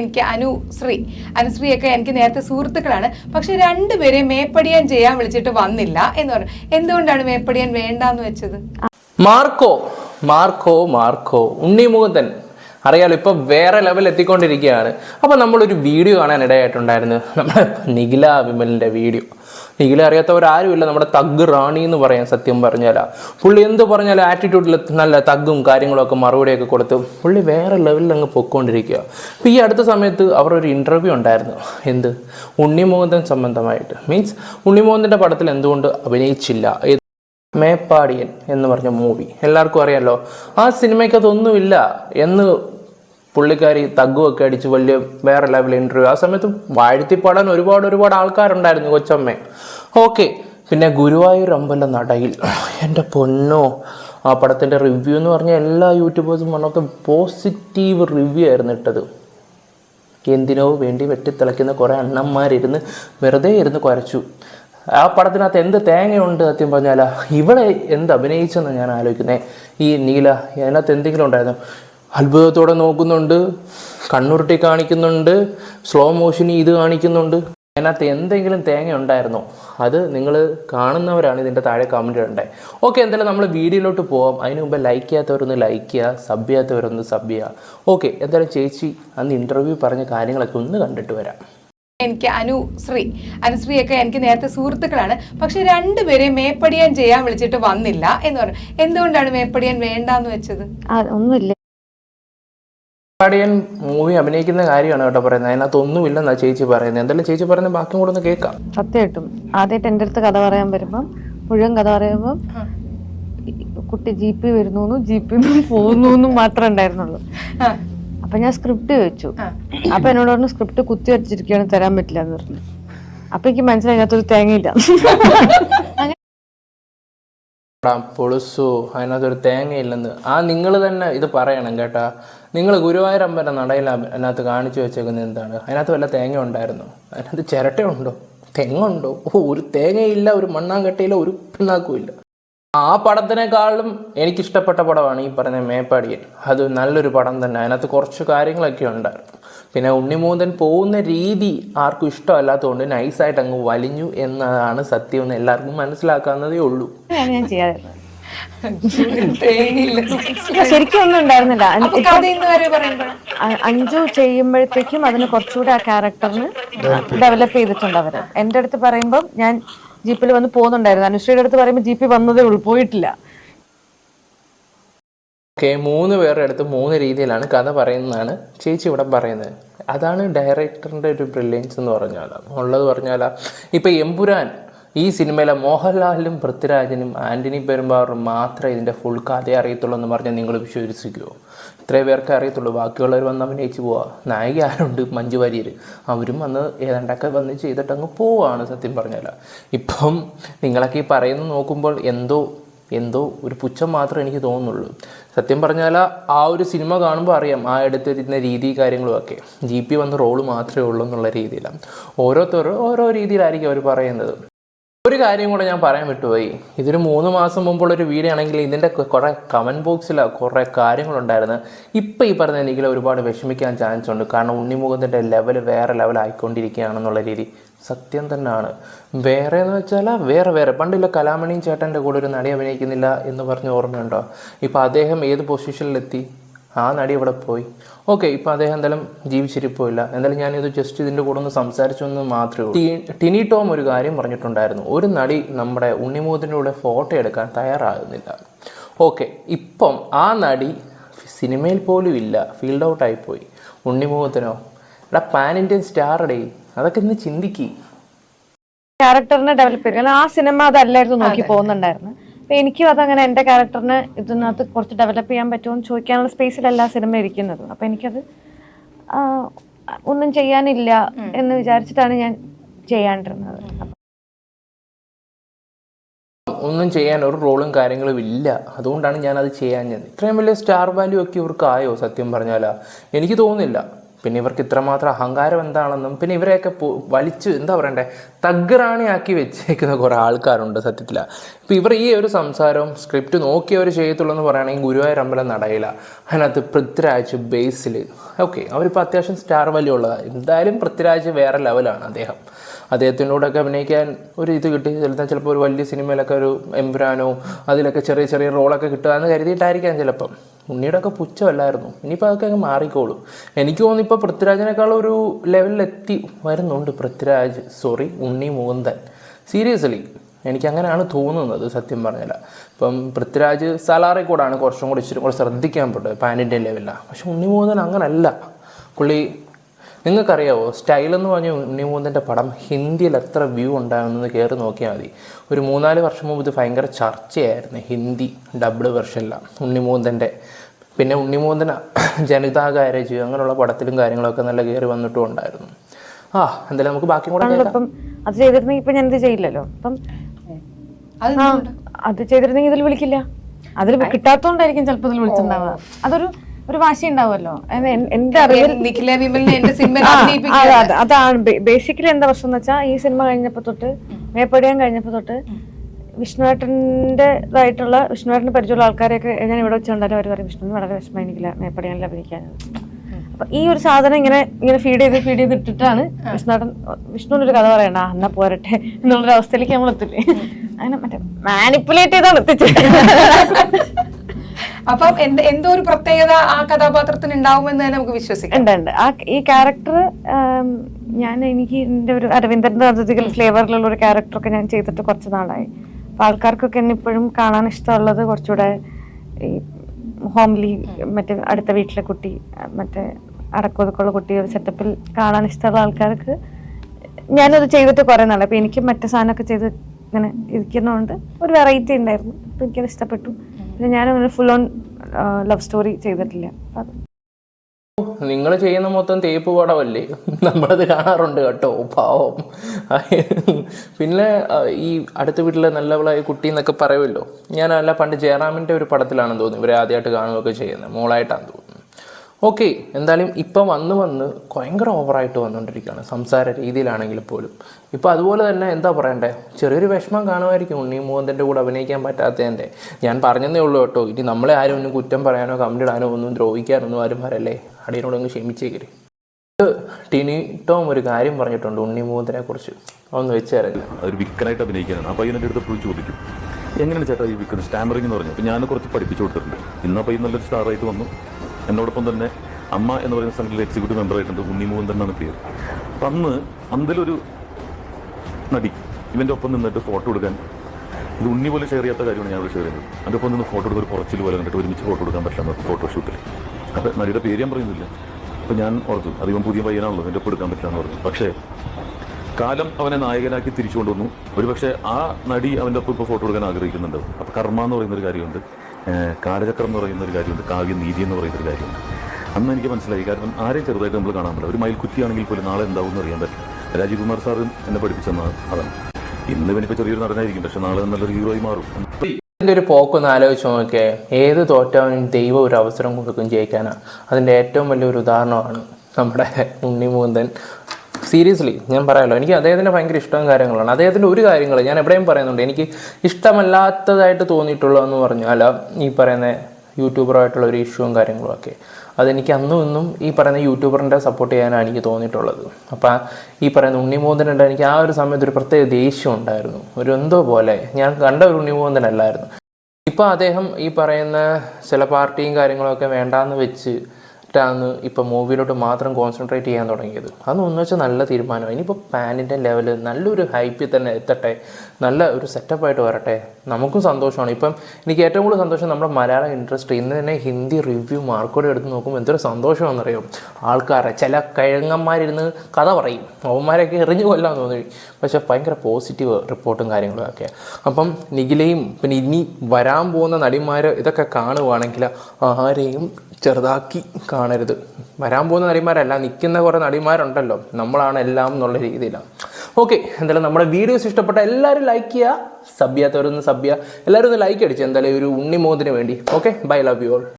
എനിക്ക് അനുശ്രീ അനുശ്രീയൊക്കെ എനിക്ക് നേരത്തെ സുഹൃത്തുക്കളാണ്. പക്ഷെ രണ്ടുപേരെയും മേപ്പടിയാൻ ചെയ്യാൻ വിളിച്ചിട്ട് വന്നില്ല എന്ന് പറഞ്ഞു. എന്തുകൊണ്ടാണ് മേപ്പടിയാൻ വേണ്ടെന്ന് വെച്ചത്? മാർക്കോ മാർക്കോ മാർക്കോ ഉണ്ണിമുകുന്ദൻ അറിയാലോ ഇപ്പൊ വേറെ ലെവൽ എത്തിക്കൊണ്ടിരിക്കുകയാണ്. അപ്പൊ നമ്മളൊരു വീഡിയോ കാണാൻ ഇടയായിട്ടുണ്ടായിരുന്നു. നമ്മുടെ നിഖില വിമലിന്റെ വീഡിയോ നിഖില അറിയാത്തവരാരുമില്ല നമ്മുടെ തഗ് റാണി എന്ന് പറയാൻ സത്യം പറഞ്ഞാലാ. പുള്ളി എന്ത് പറഞ്ഞാലും ആറ്റിറ്റ്യൂഡിൽ നല്ല തഗ്ഗും കാര്യങ്ങളൊക്കെ മറുപടിയൊക്കെ കൊടുത്ത് പുള്ളി വേറെ ലെവലിൽ അങ്ങ് പൊയ്ക്കൊണ്ടിരിക്കുക അപ്പോൾ ഈ അടുത്ത സമയത്ത് അവർ ഒരു ഇന്റർവ്യൂ ഉണ്ടായിരുന്നു. എന്ത്? ഉണ്ണിമോഹന്തൻ സംബന്ധമായിട്ട്. മീൻസ് ഉണ്ണിമോഹന്തന്റെ പടത്തിൽ എന്തുകൊണ്ട് അഭിനയിച്ചില്ല? മേപ്പാടിയൻ എന്ന് പറഞ്ഞ മൂവി. എല്ലാവർക്കും അറിയാമല്ലോ ആ സിനിമയ്ക്കതൊന്നുമില്ല എന്ന് പുള്ളിക്കാരി തഗ്ഗുമൊക്കെ അടിച്ച് വലിയ വേറെ ലെവൽ ഇന്റർവ്യൂ ആ സമയത്ത് വാഴ്ത്തിപ്പാടാൻ ഒരുപാട് ഒരുപാട് ആൾക്കാരുണ്ടായിരുന്നു കൊച്ചമ്മ. ഓക്കെ പിന്നെ ഗുരുവായൂർ അമ്പലം നടയിൽ. എന്റെ പൊന്നോ ആ പടത്തിന്റെ റിവ്യൂ എന്ന് പറഞ്ഞാൽ എല്ലാ യൂട്യൂബേഴ്സും പറഞ്ഞൊക്കെ പോസിറ്റീവ് റിവ്യൂ ആയിരുന്നു ഇട്ടത്. എന്തിനോ വേണ്ടി വെട്ടിത്തിളയ്ക്കുന്ന കുറേ അണ്ണന്മാരിരുന്ന് വെറുതെ ഇരുന്ന് കുരച്ചു. ആ പടത്തിനകത്ത് എന്ത് തേങ്ങയുണ്ട് സത്യം പറഞ്ഞാൽ ഇവിടെ എന്ത് അഭിനയിച്ചെന്ന് ഞാൻ ആലോചിക്കുന്നത് ഈ നീല അതിനകത്ത് എന്തെങ്കിലും ഉണ്ടായിരുന്നു? അത്ഭുതത്തോടെ നോക്കുന്നുണ്ട് കണ്ണുരുട്ടി കാണിക്കുന്നുണ്ട് സ്ലോ മോഷനി ഇത് കാണിക്കുന്നുണ്ട്. അതിനകത്ത് എന്തെങ്കിലും തേങ്ങ ഉണ്ടായിരുന്നോ? അത് നിങ്ങൾ കാണുന്നവരാണ് ഇതിന്റെ താഴെ കമന്റ് ഇടണ്ടേ. ഓക്കെ എന്തായാലും നമ്മൾ വീഡിയോയിലോട്ട് പോവാം. അതിന് മുമ്പ് ലൈക്ക് ചെയ്യാത്തവരൊന്ന് ലൈക്ക് ചെയ്യുക സബ് ചെയ്യാത്തവരൊന്ന് സബ് ചെയ്യുക ഓക്കെ എന്തായാലും ചേച്ചി അന്ന് ഇന്റർവ്യൂ പറഞ്ഞ കാര്യങ്ങളൊക്കെ ഒന്ന് കണ്ടിട്ട് വരാം. എനിക്ക് അനുശ്രീ അനുശ്രീയൊക്കെ എനിക്ക് നേരത്തെ സുഹൃത്തുക്കളാണ്. പക്ഷെ രണ്ടുപേരെയും മേപ്പടിയാൻ ചെയ്യാൻ വിളിച്ചിട്ട് വന്നില്ല എന്ന് പറഞ്ഞു. എന്തുകൊണ്ടാണ് മേപ്പടിയാൻ വേണ്ടാന്ന് വെച്ചത്? ഒന്നുമില്ല. പാടിയൻ മൂവി അഭിനയിക്കുന്ന കാര്യമാണ് കേട്ടോ പറയുന്നത്. അതിനകത്ത് ഒന്നുമില്ലെന്നാ ചേച്ചി പറയുന്നത്. എന്തായാലും ചേച്ചി പറയുന്നത് ബാക്കി കൂടെ ഒന്ന് കേൾക്കാം. സത്യമായിട്ടും ആദ്യമായിട്ട് എന്റെ അടുത്ത് കഥ പറയാൻ വരുമ്പം മുഴുവൻ കഥ പറയുമ്പം കുട്ടി ജി പി വരുന്നു ജി പി പോകുന്നു എന്നും മാത്രമേ ഉണ്ടായിരുന്നുള്ളൂ. അപ്പൊ ഞാൻ സ്ക്രിപ്റ്റ് ചോദിച്ചു ആ. അപ്പൊ എന്നോട് പറഞ്ഞു സ്ക്രിപ്റ്റ് കുത്തി വരച്ചിരിക്കുകയാണ് തരാൻ പറ്റില്ല എന്ന് പറഞ്ഞു. അപ്പൊ എനിക്ക് മനസ്സിലായി അതിനകത്തൊരു തേങ്ങയില്ല പൊളിസു അതിനകത്തൊരു തേങ്ങയില്ലെന്ന്. ആ നിങ്ങൾ തന്നെ ഇത് പറയണം കേട്ടാ. നിങ്ങൾ ഗുരുവായൂരമ്പല നടയിൽ അതിനകത്ത് കാണിച്ചു വെച്ചേക്കുന്നത് എന്താണ്? അതിനകത്ത് വല്ല തേങ്ങ ഉണ്ടായിരുന്നു? അതിനകത്ത് ചിരട്ടയുണ്ടോ? തെങ്ങുണ്ടോ? ഒരു തേങ്ങയില്ല ഒരു മണ്ണാങ്കട്ടയില്ല ഒരു പിണ്ണാക്കും ഇല്ല ആ പടത്തിനേക്കാളും എനിക്കിഷ്ടപ്പെട്ട പടമാണ് ഈ പറഞ്ഞ മേപ്പാടിയൻ. അത് നല്ലൊരു പടം തന്നെ. അതിനകത്ത് കുറച്ച് കാര്യങ്ങളൊക്കെ ഉണ്ടായിരുന്നു. പിന്നെ ഉണ്ണിമൂന്തൻ പോകുന്ന രീതി ആർക്കും ഇഷ്ടമല്ലാത്തതുകൊണ്ട് നൈസായിട്ട് അങ്ങ് വലിഞ്ഞു എന്നതാണ് സത്യം എന്ന് എല്ലാവർക്കും മനസ്സിലാക്കാവുന്നതേ ഉള്ളൂ. ഞാൻ ശരിക്കും ഒന്നും ഉണ്ടായിരുന്നില്ല. അഞ്ചു ചെയ്യുമ്പോഴത്തേക്കും അതിന് കുറച്ചുകൂടെ ആ ക്യാരക്ടറിന് ഡെവലപ്പ് ചെയ്തിട്ടുണ്ട് അവർ. എന്റെ അടുത്ത് പറയുമ്പോൾ ഞാൻ ജീപ്പിൽ വന്ന് പോകുന്നുണ്ടായിരുന്നു. അനുശ്രീയുടെ അടുത്ത് പറയുമ്പോൾ ജീപ്പിൽ വന്നതേ ഉള്ളൂ പോയിട്ടില്ല. ഓക്കെ മൂന്ന് പേരുടെ അടുത്ത് മൂന്ന് രീതിയിലാണ് കഥ പറയുന്നതാണ് ചേച്ചി ഇവിടെ പറയുന്നത്. അതാണ് ഡയറക്ടറിന്റെ ഒരു ബ്രില്യൻസ് എന്ന് പറഞ്ഞാൽ ഉള്ളത് പറഞ്ഞാൽ ഇപ്പം എമ്പുരാൻ ഈ സിനിമയിലെ മോഹൻലാലിനും പൃഥ്വിരാജിനും ആന്റണി പെരുമ്പാവൂരും മാത്രമേ ഇതിന്റെ ഫുൾ കഥയെ അറിയത്തുള്ളൂ എന്ന് പറഞ്ഞാൽ നിങ്ങൾ വിശ്വസിക്കുമോ ഇത്രയും പേർക്ക് അറിയത്തുള്ളൂ. ബാക്കിയുള്ളവർ വന്ന് അഭിനയിച്ച് പോവാ. നായിക ആരുണ്ട്? മഞ്ജു വാര്യർ അവരും വന്ന് ഏതാണ്ടൊക്കെ വന്ന് ചെയ്തിട്ടങ്ങ് പോവുകയാണ് സത്യം പറഞ്ഞാൽ ഇപ്പം നിങ്ങളൊക്കെ ഈ പറയുന്നത് നോക്കുമ്പോൾ എന്തോ എന്തോ ഒരു പുച്ഛം മാത്രമേ എനിക്ക് തോന്നുന്നുള്ളൂ. സത്യം പറഞ്ഞാൽ ആ ഒരു സിനിമ കാണുമ്പോൾ അറിയാം. ആ എടുത്തിരുന്ന രീതി കാര്യങ്ങളും ഒക്കെ. ജി പി വന്ന റോൾ മാത്രമേ ഉള്ളൂ എന്നുള്ള രീതിയിലാണ് ഓരോരുത്തരും ഓരോ രീതിയിലായിരിക്കും അവർ പറയുന്നത്. ഒരു കാര്യം കൂടെ ഞാൻ പറയാൻ വിട്ടുപോയി. ഇതൊരു മൂന്ന് മാസം മുമ്പുള്ള ഒരു വീഡിയോ ആണെങ്കിൽ ഇതിന്റെ കുറേ കമന്റ് ബോക്സിൽ കുറേ കാര്യങ്ങളുണ്ടായിരുന്നു. ഇപ്പം ഈ പറഞ്ഞ എനിക്ക് ഒരുപാട് വിഷമിക്കാൻ ചാൻസ് ഉണ്ട്. കാരണം ഉണ്ണിമുഖത്തിന്റെ ലെവൽ വേറെ ലെവൽ ആയിക്കൊണ്ടിരിക്കുകയാണെന്നുള്ള രീതി സത്യം തന്നെയാണ് വേറെ എന്ന് വെച്ചാൽ വേറെ വേറെ. പണ്ടില്ല കലാമണിയും ചേട്ടന്റെ കൂടെ ഒരു നടി അഭിനയിക്കുന്നില്ല എന്ന് പറഞ്ഞ ഓർമ്മയുണ്ടോ? ഇപ്പോൾ അദ്ദേഹം ഏത് പൊസിഷനിലെത്തി ആ നടി ഇവിടെ പോയി? ഓക്കെ ഇപ്പം അദ്ദേഹം എന്തായാലും ജീവിച്ചിരിപ്പില്ല എന്തായാലും ഞാനിത് ജസ്റ്റ് ഇതിന്റെ കൂടെ ഒന്ന് സംസാരിച്ചു എന്ന് മാത്രമേ ഉള്ളൂ. ടിനി ടോം ഒരു കാര്യം പറഞ്ഞിട്ടുണ്ടായിരുന്നു. ഒരു നടി നമ്മുടെ ഉണ്ണിമൂതിന്റെ കൂടെ ഫോട്ടോ എടുക്കാൻ തയ്യാറാകുന്നില്ല. ഓക്കെ ഇപ്പം ആ നടി സിനിമയിൽ പോലും ഇല്ല. ഫീൽഡ് ഔട്ടായിപ്പോയി ഉണ്ണിമുഖത്തിനോ എടാ പാൻ ഇന്ത്യൻ സ്റ്റാർ ഡേ അതൊക്കെ ഇന്ന് ചിന്തിക്കി. ക്യാരക്ടറിനെ ഡെവലപ്പ് ചെയ്യും കാരണം ആ സിനിമ അതല്ലായിരുന്നു നോക്കി പോകുന്നുണ്ടായിരുന്നു. അപ്പൊ എനിക്കും അതങ്ങനെ എന്റെ ക്യാരക്ടറിന് ഇതിനകത്ത് കുറച്ച് ഡെവലപ്പ് ചെയ്യാൻ പറ്റുമോ എന്ന് ചോദിക്കാനുള്ള സ്പേസിലല്ല സിനിമ ഇരിക്കുന്നത്. അപ്പൊ എനിക്കത് ഒന്നും ചെയ്യാനില്ല എന്ന് വിചാരിച്ചിട്ടാണ് ഞാൻ ചെയ്യാണ്ടിരുന്നത്. ഒന്നും ചെയ്യാൻ ഒരു റോളും കാര്യങ്ങളും ഇല്ല. അതുകൊണ്ടാണ് ഞാൻ അത് ചെയ്യാഞ്ഞത്. ഇത്രയും വലിയ സ്റ്റാർ വാല്യൂ ഒക്കെ ഇവർക്ക് ആയോ സത്യം പറഞ്ഞാലാ? എനിക്ക് തോന്നുന്നില്ല. പിന്നെ ഇവർക്ക് ഇത്രമാത്രം അഹങ്കാരം എന്താണെന്നും പിന്നെ ഇവരെയൊക്കെ വലിച്ചു എന്താ പറയണ്ടേ തഗ്രാണിയാക്കി വെച്ചേക്കുന്ന കുറേ ആൾക്കാരുണ്ട് സത്യത്തിൽ ഇപ്പം ഇവർ ഈ ഒരു സംസാരവും സ്ക്രിപ്റ്റ് നോക്കി അവർ ചെയ്യത്തുള്ളൂ എന്ന് പറയുകയാണെങ്കിൽ ഗുരുവായൂർ അമ്പലം നടയില്ല അതിനകത്ത് പൃഥ്വിരാജ് ബേസിൽ ഓക്കെ അവരിപ്പോൾ അത്യാവശ്യം സ്റ്റാർ വലിയ ഉള്ളതാണ് എന്തായാലും പൃഥ്വിരാജ് വേറെ ലെവലാണ് അദ്ദേഹം. അദ്ദേഹത്തിനോടൊക്കെ അഭിനയിക്കാൻ ഒരു ഇത് കിട്ടി. ചിലപ്പോൾ ചിലപ്പോൾ ഒരു വലിയ സിനിമയിലൊക്കെ ഒരു എംബ്രാനോ അതിലൊക്കെ ചെറിയ ചെറിയ റോളൊക്കെ കിട്ടുക എന്ന് കരുതിയിട്ടായിരിക്കാം ചിലപ്പം. ഉണ്ണിയുടെ ഒക്കെ പുച്ഛമല്ലായിരുന്നു. ഇനിയിപ്പോൾ അതൊക്കെ അങ്ങ് മാറിക്കോളൂ. എനിക്ക് തോന്നുന്നു ഇപ്പോൾ പൃഥ്വിരാജിനേക്കാൾ ഒരു ലെവലിലെത്തി വരുന്നുണ്ട് പൃഥ്വിരാജ്. സോറി ഉണ്ണി മുകുന്ദൻ. സീരിയസ്ലി എനിക്കങ്ങനെയാണ് തോന്നുന്നത് സത്യം പറഞ്ഞില്ല ഇപ്പം പൃഥ്വിരാജ് സലാറി കൂടാണ് കുറച്ചും കൂടി ഇച്ചിരി കൂടെ ശ്രദ്ധിക്കാൻ പെട്ടത് പാൻ ഇന്ത്യൻ ലെവലിലാണ് പക്ഷെ ഉണ്ണി മുകുന്ദൻ അങ്ങനല്ല. പുള്ളി നിങ്ങൾക്കറിയാവോ സ്റ്റൈൽ എന്ന് പറഞ്ഞ ഉണ്ണിമൂന്നിന്റെ പടം ഹിന്ദിയിൽ എത്ര വ്യൂ ഉണ്ടാകുന്നത് കയറി നോക്കിയാൽ മതി. ഒരു മൂന്നാൽ വർഷം മുമ്പ് ഇത് ഭയങ്കര ചർച്ചയായിരുന്നു ഹിന്ദി ഡബിൾ വെർഷനിലാണ് ഉണ്ണിമൂന്തന്റെ പിന്നെ ഉണ്ണിമൂന്തന ജനിതാ ഗാരേജ് അങ്ങനെയുള്ള പടത്തിലും കാര്യങ്ങളൊക്കെ നല്ല കയറി വന്നിട്ടും ഉണ്ടായിരുന്നു. ആ എന്തായാലും നമുക്ക് ബാക്കി കൂടെ കേൾക്കാം. അത് ചെയ്തിരുന്നെങ്കിൽ ഇപ്പൊ ഞാൻ ഇത് ചെയ്യില്ലല്ലോ. അപ്പം അത് ആ അത് ചെയ്തിരുന്നെങ്കിൽ ഇതിൽ വിളിക്കില്ല. അതിൽ കിട്ടാത്തോണ്ടായിരിക്കും ചിലപ്പോൾ ഇതിൽ വിളിച്ചിട്ടുണ്ടാവുക അതൊരു ഒരു വാശി ഉണ്ടാവുമല്ലോ. അത് എൻ- എന്റെ അറിവിൽ നിഖില വിമലിനെ എന്റെ സിനിമ ആ, അഭിനയിപ്പിക്കുക അതെ, അതെ, അതാണ് ബേസിക്കലി എന്താ പ്രശ്നം എന്ന് വെച്ചാൽ ഈ സിനിമ കഴിഞ്ഞപ്പോ തൊട്ട് മേപ്പടിയാൻ കഴിഞ്ഞപ്പോ തൊട്ട് വിഷ്ണുവേട്ടന്റെതായിട്ടുള്ള വിഷ്ണുവേട്ടന് പരിചയമുള്ള ആൾക്കാരെയൊക്കെ ഞാൻ ഇവിടെ വെച്ച് കണ്ടാലും അവർ പറയും വിഷ്ണു വളരെ വിഷമം എനിക്കില്ല മേപ്പടിയാനിൽ അഭിനയിക്കാൻ അപ്പൊ ഈ ഒരു സാധനം ഇങ്ങനെ ഇങ്ങനെ ഫീഡ് ചെയ്ത് ഫീഡ് ചെയ്ത് ഇട്ടിട്ടാണ് വിഷ്ണുവേട്ടൻ വിഷ്ണുവിന് ഒരു കഥ പറയണ്ട എന്നാ പോരട്ടെ എന്നുള്ളൊരു അവസ്ഥയിലേക്ക് നമ്മൾ എത്തില്ലേ. അങ്ങനെ മറ്റേ മാനിപ്പുലേറ്റ് ചെയ്താണ് എത്തിച്ചത് അപ്പം എന്ത് എന്തോ ഒരു പ്രത്യേകത ആ കഥാപാത്രത്തിന് ഉണ്ടാവുമെന്ന് തന്നെ നമുക്ക് വിശ്വസിക്കാം. ഉണ്ട് ഉണ്ട്. ആ ഈ ക്യാരക്ടർ ഞാൻ എനിക്ക് എന്റെ ഒരു അരവിന്ദന്റെ അതിഥികൾ ഫ്ലേവറിലുള്ള ഒരു ക്യാരക്ടറൊക്കെ ഞാൻ ചെയ്തിട്ട് കുറച്ച് നാളായി. അപ്പൊ ആൾക്കാർക്കൊക്കെ എന്നെ ഇപ്പോഴും കാണാൻ ഇഷ്ടമുള്ളത് കുറച്ചുകൂടെ ഈ ഹോംലി മറ്റേ അടുത്ത വീട്ടിലെ കുട്ടി മറ്റേ അടക്കൊതുക്കുള്ള കുട്ടി ഒരു സെറ്റപ്പിൽ കാണാൻ ഇഷ്ടമുള്ള ആൾക്കാർക്ക് ഞാനത് ചെയ്തിട്ട് കുറേ നാളെ അപ്പൊ എനിക്ക് മറ്റേ സാധനമൊക്കെ ചെയ്ത് ഇങ്ങനെ ഇരിക്കുന്നതുകൊണ്ട് ഒരു വെറൈറ്റി ഉണ്ടായിരുന്നു. അപ്പൊ എനിക്കത് ഇഷ്ടപ്പെട്ടു. പിന്നെ ഞാനങ്ങനെ ഫുൾ ഓൺ ലവ് സ്റ്റോറി ചെയ്തിട്ടില്ല. അപ്പൊ നിങ്ങൾ ചെയ്യുന്ന മൊത്തം തേപ്പ് പടമല്ലേ നമ്മളത് കാണാറുണ്ട് കേട്ടോ പാവം. പിന്നെ ഈ അടുത്ത വീട്ടിലെ നല്ലവളായ കുട്ടി എന്നൊക്കെ പറയുമല്ലോ. ഞാനല്ല പണ്ട് ജയറാമിന്റെ ഒരു പടത്തിലാണെന്ന് തോന്നുന്നു. ഇവരെ ആദ്യമായിട്ട് കാണുകയൊക്കെ ചെയ്യുന്നത്. മോളായിട്ടാണെന്ന് തോന്നുന്നു. ഓക്കെ എന്തായാലും ഇപ്പം വന്ന് വന്ന് ഭയങ്കര ഓവറായിട്ട് വന്നുകൊണ്ടിരിക്കുകയാണ് സംസാര രീതിയിലാണെങ്കിൽ പോലും. ഇപ്പം അതുപോലെ തന്നെ എന്താ പറയണ്ടേ? ചെറിയൊരു വിഷമം കാണുമായിരിക്കും ഉണ്ണി മോഹന്റെ കൂടെ അഭിനയിക്കാൻ പറ്റാത്തതിന്റെ ഞാൻ പറഞ്ഞതേ ഉള്ളൂ കേട്ടോ. ഇനി നമ്മളെ ആരും ഒന്നും കുറ്റം പറയാനോ കമന്റ് ഇടാനോ ഒന്നും ദ്രോഹിക്കാനൊന്നും ആരും വരല്ലേ? അടിയനോടൊന്ന് ക്ഷമിച്ചേക്കര് ടിനി ടോം ഒരു കാര്യം പറഞ്ഞിട്ടുണ്ട് ഉണ്ണി മോഹനെ കുറിച്ച്. ഒന്ന് വെച്ച് തരല്ല ഒരു വിക്കനായിട്ട് അഭിനയിക്കാനാണ്. ആ പയ്യൻ അടുത്ത് ചോദിക്കും. എങ്ങനെയാണ് ചേട്ടാ ഈ വിക്കൻ സ്റ്റാമറിംഗ് എന്ന് പറഞ്ഞു അപ്പോൾ ഞാൻ കുറച്ച് പഠിപ്പിച്ചു കൊടുത്തിട്ടുണ്ട്. ഇന്ന് പയ്യൻ നല്ലൊരു സ്റ്റാറായിട്ട് വന്നു. എന്നോടൊപ്പം തന്നെ അമ്മ എന്ന് പറയുന്ന സംഘത്തിലെ എക്സിക്യൂട്ടീവ് മെമ്പർ ആയിട്ടുണ്ട് ഉണ്ണി മോഹൻ എന്നാണ് പേര്. അപ്പം അന്ന് അന്തിലൊരു നടി ഇവന്റെ ഒപ്പം നിന്നിട്ട് ഫോട്ടോ എടുക്കാൻ ഇത് ഉണ്ണി പോലെ ഷെയർ ചെയ്യാത്ത കാര്യമാണ് ഞാൻ ഷെയർ ചെയ്യുന്നത്. അതിന്റെ ഒപ്പം നിന്ന് ഫോട്ടോ എടുക്കുക ഒരു കുറച്ചിൽ പോലെ കണ്ടിട്ട് ഒരുമിച്ച് ഫോട്ടോ എടുക്കാൻ പറ്റില്ല ഫോട്ടോഷൂട്ടിൽ അപ്പോൾ നടിയുടെ പേര് ഞാൻ പറയുന്നില്ല. അപ്പോൾ ഞാൻ ഓർത്തു അധികം പുതിയ പയ്യനാണല്ലോ എന്റെ ഒപ്പം എടുക്കാൻ പറ്റില്ല എന്ന് പറഞ്ഞു പക്ഷേ കാലം അവനെ നായകനാക്കി തിരിച്ചു കൊണ്ടുവന്നു ഒരുപക്ഷെ ആ നടി അവന്റെ ഒപ്പം ഇപ്പോൾ ഫോട്ടോ എടുക്കാൻ ആഗ്രഹിക്കുന്നുണ്ട്. അപ്പോൾ കർമ്മ എന്ന് പറയുന്നൊരു കാര്യമുണ്ട്. കാലചക്രം എന്ന് പറയുന്ന ഒരു കാര്യമുണ്ട് കാവ്യ നീതി എന്ന് പറയുന്ന ഒരു കാര്യമുണ്ട്. അന്ന് എനിക്ക് മനസ്സിലായി. കാരണം ആരെയും ചെറുതായിട്ട് നമ്മൾ കാണാൻ പറ്റില്ല. ഒരു മയിൽക്കുറ്റിയാണെങ്കിൽ പോലും നാളെ എന്താവും എന്ന് അറിയാൻ പറ്റില്ല. രാജീവ് കുമാർ സാറും എന്നെ പഠിപ്പിച്ചെന്ന് അതാണ്. ഇന്ന് ഇവനിപ്പോൾ ചെറിയൊരു നടനായിരിക്കും പക്ഷെ നാളെ നല്ലൊരു ഹീറോ ആയി മാറും. ഇതിന്റെ ഒരു പോക്കൊന്ന് ആലോചിച്ച് നോക്കിയേ. ഏത് തോറ്റവനും ദൈവം ഒരു അവസരം കൊടുക്കും ജയിക്കാനാണ് അതിന്റെ ഏറ്റവും വലിയൊരു ഉദാഹരണമാണ് നമ്മുടെ ഉണ്ണി മുകുന്ദൻ സീരിയസ്ലി ഞാൻ പറയാമല്ലോ എനിക്ക് അദ്ദേഹത്തിന്റെ ഭയങ്കര ഇഷ്ടവും കാര്യങ്ങളാണ് അദ്ദേഹത്തിന്റെ ഒരു കാര്യങ്ങൾ ഞാൻ എവിടെയും പറയുന്നുണ്ട്. എനിക്ക് ഇഷ്ടമല്ലാത്തതായിട്ട് തോന്നിയിട്ടുള്ളതെന്ന് അല്ല ഈ പറയുന്ന യൂട്യൂബറായിട്ടുള്ള ഒരു ഇഷ്യൂവും കാര്യങ്ങളും ഒക്കെ. അതെനിക്ക് അന്നും ഇന്നും ഈ പറയുന്ന യൂട്യൂബറിന്റെ സപ്പോർട്ട് ചെയ്യാനാണ് എനിക്ക് തോന്നിയിട്ടുള്ളത്. അപ്പം ഈ പറയുന്ന ഉണ്ണിമോഹനുണ്ട് എനിക്ക് ആ ഒരു സമയത്ത് ഒരു പ്രത്യേക ദേഷ്യം ഉണ്ടായിരുന്നു. ഒരു എന്തോ പോലെ. ഞാൻ കണ്ട ഒരു ഉണ്ണിമോഹനല്ലായിരുന്നു ഇപ്പോൾ അദ്ദേഹം ഈ പറയുന്ന ചില പാർട്ടിയും കാര്യങ്ങളൊക്കെ വേണ്ടാന്ന് വെച്ച് ാണ് ഇപ്പം മൂവിയിലോട്ട് മാത്രം കോൺസെൻട്രേറ്റ് ചെയ്യാൻ തുടങ്ങിയത്. അതൊന്നും ഒന്ന് വെച്ചാൽ നല്ല തീരുമാനമാണ് ഇനിയിപ്പോൾ പാനിന്റെ ലെവൽ നല്ലൊരു ഹൈപ്പിൽ തന്നെ എത്തട്ടെ നല്ല ഒരു സെറ്റപ്പായിട്ട് വരട്ടെ നമുക്കും സന്തോഷമാണ്. ഇപ്പം എനിക്ക് ഏറ്റവും കൂടുതൽ സന്തോഷം നമ്മുടെ മലയാളം ഇൻഡസ്ട്രി ഇന്ന് തന്നെ ഹിന്ദി റിവ്യൂ മാർക്കോടെ എടുത്ത് നോക്കുമ്പോൾ എന്തൊരു സന്തോഷമാണെന്നറിയോ? ആൾക്കാരെ ചില കിഴങ്ങന്മാരിരുന്ന് കഥ പറയും. അവന്മാരൊക്കെ എറിഞ്ഞു കൊല്ലാൻ തോന്നി പക്ഷേ ഭയങ്കര പോസിറ്റീവ് റിപ്പോർട്ടും കാര്യങ്ങളും ഒക്കെ. അപ്പം നിഖിലയും പിന്നെ ഇനി വരാൻ പോകുന്ന നടിമാർ ഇതൊക്കെ കാണുവാണെങ്കിൽ ആരെയും ചെറുതാക്കി കാണരുത്. വരാൻ പോകുന്ന നടിമാരല്ല നിൽക്കുന്ന കുറേ നടിമാരുണ്ടല്ലോ. നമ്മളാണ് എല്ലാം എന്നുള്ള രീതിയിലാണ്. ഓക്കെ എന്തായാലും നമ്മുടെ വീഡിയോസ് ഇഷ്ടപ്പെട്ട എല്ലാവരും ലൈക്ക് ചെയ്യുക. സബ്യാത്തവരൊന്ന് സബ്യ സബ് എല്ലാവരും ഒന്ന് ലൈക്ക് അടിച്ചു എന്തായാലും ഒരു ഉണ്ണിമോദിന് വേണ്ടി. Okay bye love you all